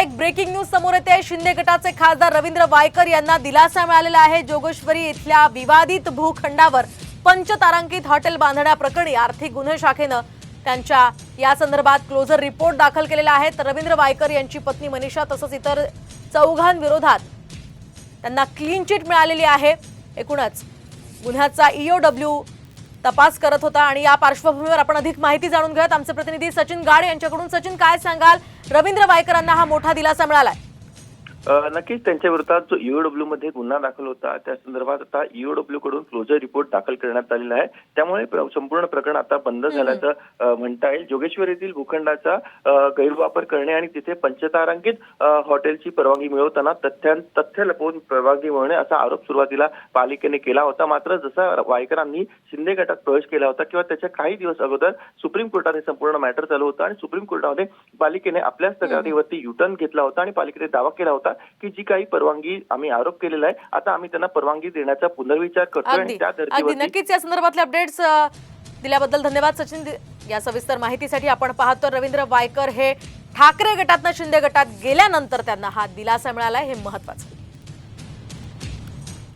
एक breaking news समोर येते. शिंदे गटाचे खासदार रवींद्र वायकर यांना दिलासा मिळालेला आहे. जोगेश्वरी इथल्या विवादित भूखंडावर पंचतारांकित हॉटेल बांधण्याप्रकरणी आर्थिक गुन्हे शाखेनं त्यांच्या या संदर्भात क्लोजर रिपोर्ट दाखल केलेला आहे. तर रवींद्र वायकर यांची पत्नी मनीषा तसंच इतर चौघांविरोधात त्यांना क्लीन चिट मिळालेली आहे. एकूणच गुन्ह्याचा ईओडब्ल्यू तपास करत होता. आणि या पार्श्वभूमीवर आपण अधिक माहिती जाणून घेऊयात. आमचे प्रतिनिधी सचिन गाड यांच्याकडून. सचिन काय सांगाल? रवींद्र वायकरांना हा मोठा दिलासा मिळालाय. नक्कीच त्यांच्या विरोधात जो ईओडब्ल्यू मध्ये गुन्हा दाखल होता त्या संदर्भात आता ईओडब्ल्यू कडून क्लोजर रिपोर्ट दाखल करण्यात आलेला आहे. त्यामुळे प्र- संपूर्ण प्रकरण आता बंद झाल्याचं म्हणता येईल. जोगेश्वर येथील भूखंडाचा गैरवापर करणे आणि तिथे पंचतारांकित हॉटेलची परवानगी मिळवताना तथ्यां तथ्य लपवून परवानगी मिळवणे असा आरोप सुरुवातीला पालिकेने केला होता. मात्र जसा वायकरांनी शिंदे गटात प्रवेश केला होता किंवा त्याच्या काही दिवस अगोदर सुप्रीम कोर्टात हे संपूर्ण मॅटर चालू होतं आणि सुप्रीम कोर्टामध्ये पालिकेने आपल्याच तक्रारीवरती युटर्न घेतला होता आणि पालिकेने दावा केला होता. की जी काही परवानगी आम्ही आरोप केलेला आहे आता आम्ही त्यांना परवानगी देण्याचा पुनर्विचार करतोय अगदी. आणि त्या अगदी. धर्तीवरती नक्कीच या संदर्भातले अपडेट्स दिल्याबद्दल धन्यवाद. सचिन या सविस्तर माहितीसाठी आपण पाहतो रवींद्र वायकर हे ठाकरे गटातनं शिंदे गटात गेल्यानंतर त्यांना हा दिलासा मिळाला हे महत्वाचं.